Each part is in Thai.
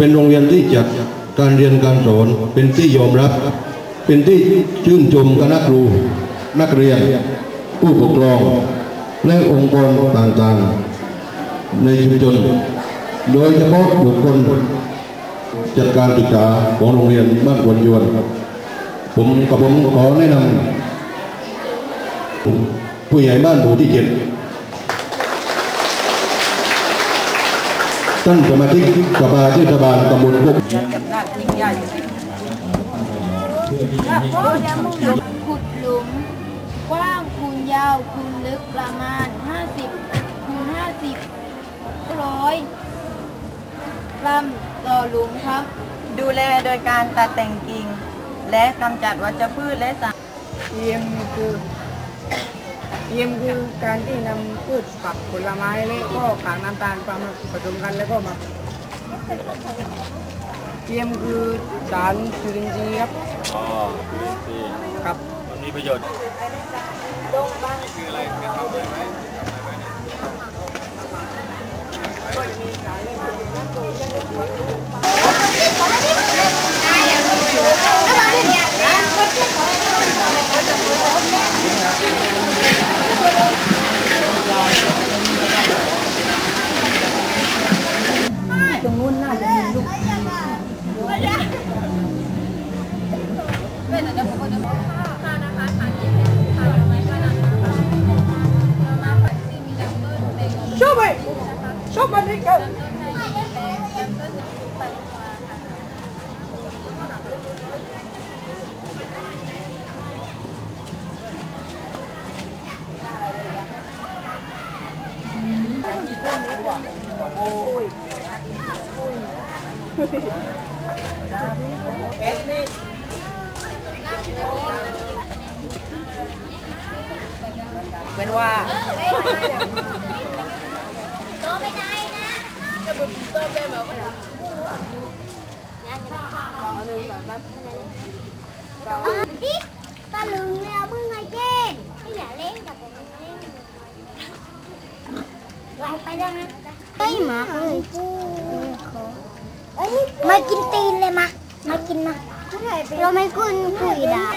เป็นโรงเรียนที่จัดการเรียนการสอนเป็นที่ยอมรับ เป็นที่ชื่นชมคณะครู นักเรียน ผู้ปกครอง และองค์กรต่างๆ ในชุมชนโดยเฉพาะบุคคลจัดการศึกษาของโรงเรียนบ้านวนยวนผมกับผมขอแนะนำผู้ใหญ่บ้านหมู่ที่เจ็ด ท่านสมาชิกสภาเทศบาลตำบลพวกกับหน้ายิ่งใหญ่ขุดหลุมกว้างคูณยาวคูณลึกประมาณ 50คูณ50ร้อยกรัมต่อหลุมครับ ดูแลโดยการตัดแต่งกิ่ง และกำจัดวัชพืชและสารเยี่ยมคือ เยี่ยมคือการที่นำพืชผักผลไม้และก็กากน้ำตาลมาผสมกันแล้วก็มาเยี่ยมคือสารจุลินทรีย์ครับอ๋อที่ครับมันมีประโยชน์ช Sao mà đi cơ? Bên hoa ta lường nè bưng ngay trên cái nhà lén ta còn lén rồi phải ra cái mà mày kinh tin lên mà mày kinh mà rồi mày quên quỷ đã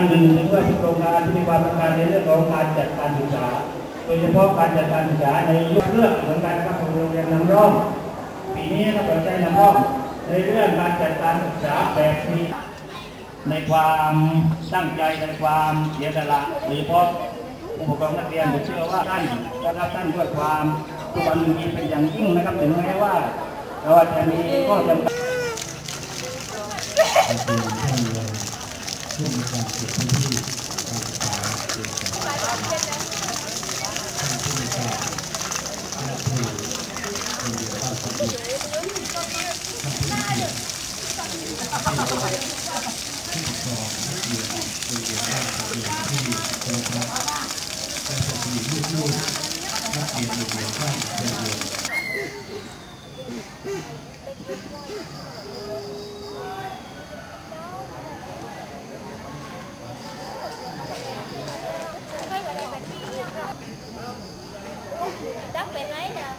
กับผมเล่นไปไปได้ไหมไม่มาเลยมากินตีนเลยมามากินมาเรด้โครงการหนึ่งเพื่อที่โครงการที่มีความสำคัญในเรื่องของการจัดการศึกษา โดยเฉพาะการจัดการศึกษาในยุคเลือกเหมือนกันครับโรงเรียนนำร่องปีนี้เราสนใจนำร่องในเรื่องการจัดการศึกษาแบบมีในความตั้งใจในความเสียสละโดยเฉพาะผู้ปกครองนักเรียนผมเชื่อว่าท่านจะรับท่านด้วยความทุกวันมีเป็นอย่างยิ่งนะครับถึงแม้ว่า เราจะมีข้อจำกัด ช่วงในการเก็บพื้นที่การศึกษาเกี่ยวกับท่านผู้มีการท่านผู้มีเดียวบ้านสมบูรณ์ท่านผู้มีเดียวที่ปกครองที่เดียวที่เดียวบ้านสมบูรณ์ đất bên ấy là